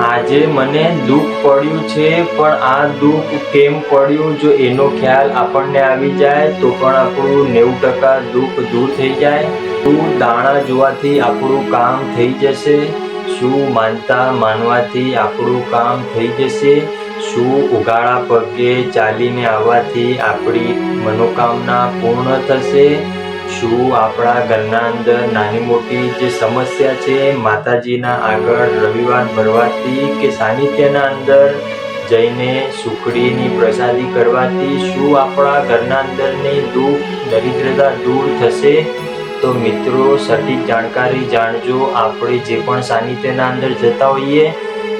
આજે મને દુઃખ પડ્યું છે, પણ આ દુઃખ કેમ પડ્યું? જો એનો ખ્યાલ આપણને આવી જાય, તો પણ આપણું નેવું ટકા દુઃખ દૂર થઈ જાય. શું દાણા જોવાથી આપણું કામ થઈ જશે. શું માનતા માનવાથી આપણું કામ થઈ જશે? શું ઉઘાડા પગે ચાલીને આવવાથી આપણી મનોકામના પૂર્ણ થશે? શું આપણા ઘરના અંદર નાની મોટી જે સમસ્યા છે, માતાજીના આગળ રવિવાર ભરવાથી કે સાનિધ્યના અંદર જઈને સુખડીની પ્રસાદી કરવાથી શું આપણા ઘરના અંદરની દુઃખ, દરિદ્રતા દૂર થશે? તો મિત્રો, સટીક જાણકારી જાણજો, આપણે જે પણ સાનિધ્યના અંદર જતા હોઈએ,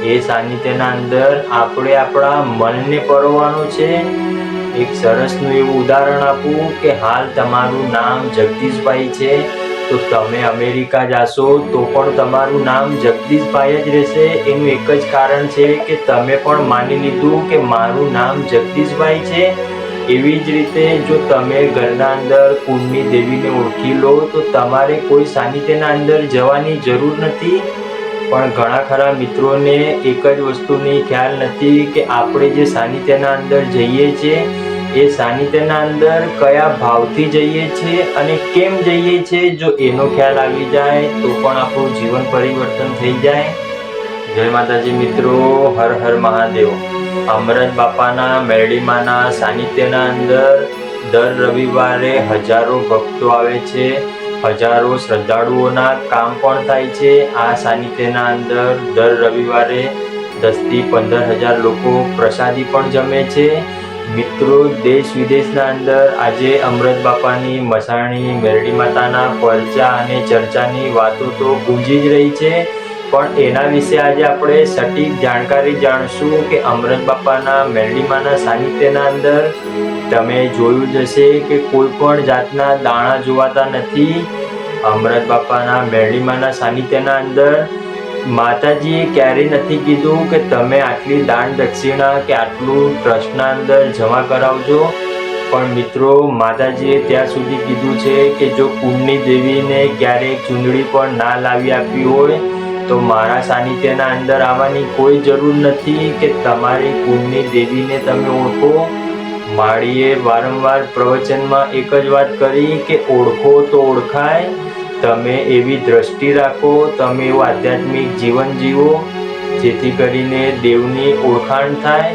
એ સાનિધ્યના અંદર આપણે આપણા મનને પરવાનું છે. એક સરસનું એવું ઉદાહરણ આપું કે હાલ તમારું નામ જગદીશભાઈ છે, તો તમે અમેરિકા જાશો, તો પણ તમારું નામ જગદીશભાઈ જ રહેશે. એનું એક જ કારણ છે કે તમે પણ માની લીધું કે મારું નામ જગદીશભાઈ છે. એવી જ રીતે જો તમે ઘરના અંદર કુંડની દેવીને ઓળખી લો, તો તમારે કોઈ સાનિધ્યના અંદર જવાની જરૂર નથી. પણ ઘણા ખરા મિત્રોને એક જ વસ્તુની ખ્યાલ નથી કે આપણે જે સાનિધ્યના અંદર જઈએ છીએ, એ સાનિધ્યના અંદર કયા ભાવથી જઈએ છીએ અને કેમ જઈએ છીએ, જો એનો ખ્યાલ આવી જાય તો પણ આપણું જીવન પરિવર્તન થઈ જાય. જય માતાજી મિત્રો, હર હર મહાદેવ. અમરજ બાપાના મેરડીમાના સાનિધ્યના અંદર દર રવિવારે હજારો ભક્તો આવે છે. હજારો શ્રદ્ધાળુઓના કામ પણ થાય છે. આ સાનિધ્યના અંદર દર રવિવારે દસથી પંદર હજાર લોકો પ્રસાદી પણ જમે છે. મિત્રો, દેશ વિદેશના અંદર આજે અમૃત બાપાની મસાણી, મેરડી માતાના પરચા અને ચર્ચાની વાતો તો ગુંજી જ રહી છે. પણ એના વિશે આજે આપણે સટીક જાણકારી જાણશું કે અમરત બાપાના મેરડીમાના સાનિધ્યના અંદર તમે જોયું જશે કે કોઈ પણ જાતના દાણા જોવાતા નથી. અમરત બાપાના મેરડીમાના સાનિધ્યના અંદર માતાજીએ ક્યારેય નથી કીધું કે તમે આટલી દાન દક્ષિણા કે આટલું ટ્રસ્ટના અંદર જમા કરાવજો. પણ મિત્રો, માતાજીએ ત્યાં સુધી કીધું છે કે જો કુંડની દેવીને ક્યારેય ચૂંદડી પણ ના લાવી આપી હોય તો મારા સાનિધ્યના અંદર આવવાની કોઈ જરૂર નથી કે તમારી કુંડની દેવીને તમે ઓળખો. માળીએ વારંવાર પ્રવચનમાં એક જ વાત કરી કે ઓળખો તો ઓળખાય. તમે એવી દ્રષ્ટિ રાખો, તમે એવું આધ્યાત્મિક જીવન જીવો, જેથી કરીને દેવની ઓળખાણ થાય.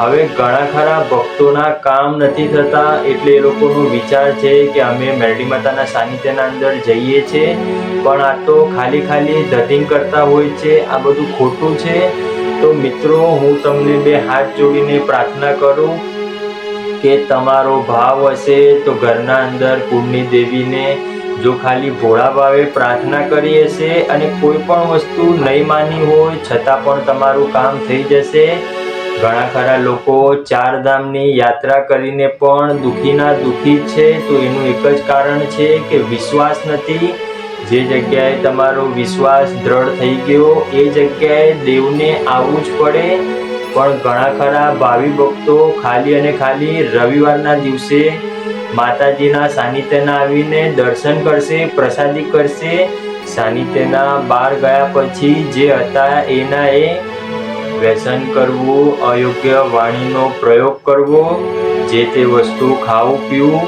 હવે ઘણા ખરા ભક્તોના કામ નથી થતા, એટલે એ લોકોનો વિચાર છે કે અમે મેરડી માતાના સાનિધ્યના અંદર જઈએ છીએ પણ આ તો ખાલી ખાલી ધતિંગ કરતા હોય છે, આ બધું ખોટું છે. તો મિત્રો, હું તમને બે હાથ જોડીને પ્રાર્થના કરું કે તમારો ભાવ હશે તો ઘરના અંદર કુળની દેવીને જો ખાલી ભોળા ભાવે પ્રાર્થના કરી હશે અને કોઈ પણ વસ્તુ નહીં માની હોય, છતાં પણ તમારું કામ થઈ જશે. ઘણા ખરા લોકો ચાર ધામની યાત્રા કરીને પણ દુઃખીના દુઃખી છે, તો એનું એક જ કારણ છે કે વિશ્વાસ નથી. જે જગ્યાએ તમારો વિશ્વાસ દ્રઢ થઈ ગયો, એ જગ્યાએ દેવને આવવું જ પડે. પણ ઘણા ખરા ભાવિ ભક્તો ખાલી અને ખાલી રવિવારના દિવસે માતાજીના સાનિધ્યના આવીને દર્શન કરશે, પ્રસાદી કરશે. સાનિધ્યના બહાર ગયા પછી જે હતા એના એ વ્યસન કરવું, અયોગ્ય વાણીનો પ્રયોગ કરવો, જે તે વસ્તુ ખાવું, પીવું,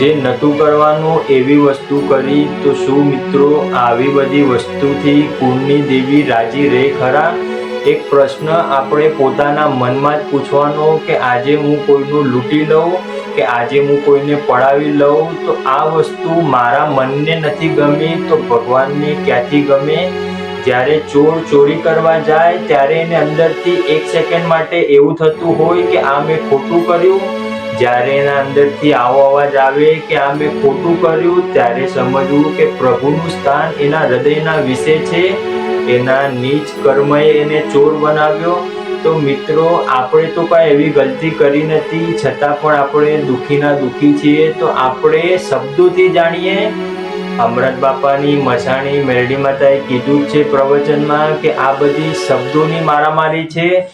જે નહોતું કરવાનું એવી વસ્તુ કરી તો શું મિત્રો આવી બધી વસ્તુથી કુળની દેવી રાજી રહે ખરા? એક પ્રશ્ન આપણે પોતાના મનમાં જ પૂછવાનો કે આજે હું કોઈનું લૂંટી લઉં, કે આજે હું કોઈને પડાવી લઉં? તો આ વસ્તુ મારા મનને નથી ગમી, તો ભગવાનને ક્યાંથી ગમે? જ્યારે ચોર ચોરી કરવા જાય ત્યારે એને અંદરથી એક સેકન્ડ માટે એવું થતું હોય કે આ મેં ખોટું કર્યું. જ્યારે એના અંદરથી આવો અવાજ આવે કે આ મેં ખોટું કર્યું, ત્યારે સમજવું કે પ્રભુનું સ્થાન એના હૃદયના વિશે છે. એના નીચ કર્મએ એને ચોર બનાવ્યો. તો મિત્રો, આપણે તો કાંઈ એવી ગલતી કરી નથી. છતાં પણ આપણે દુઃખીના દુઃખી છીએ. તો આપણે શબ્દોથી જાણીએ અમૃત બાપાની મસાણી મેરડી માતાએ કીધું છે પ્રવચનમાં કે આ બધી શબ્દોની મારામારી છે.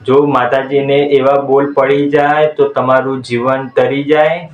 જો માતાજીને એવા બોલ પડી જાય તો તમારું જીવન તરી જાય.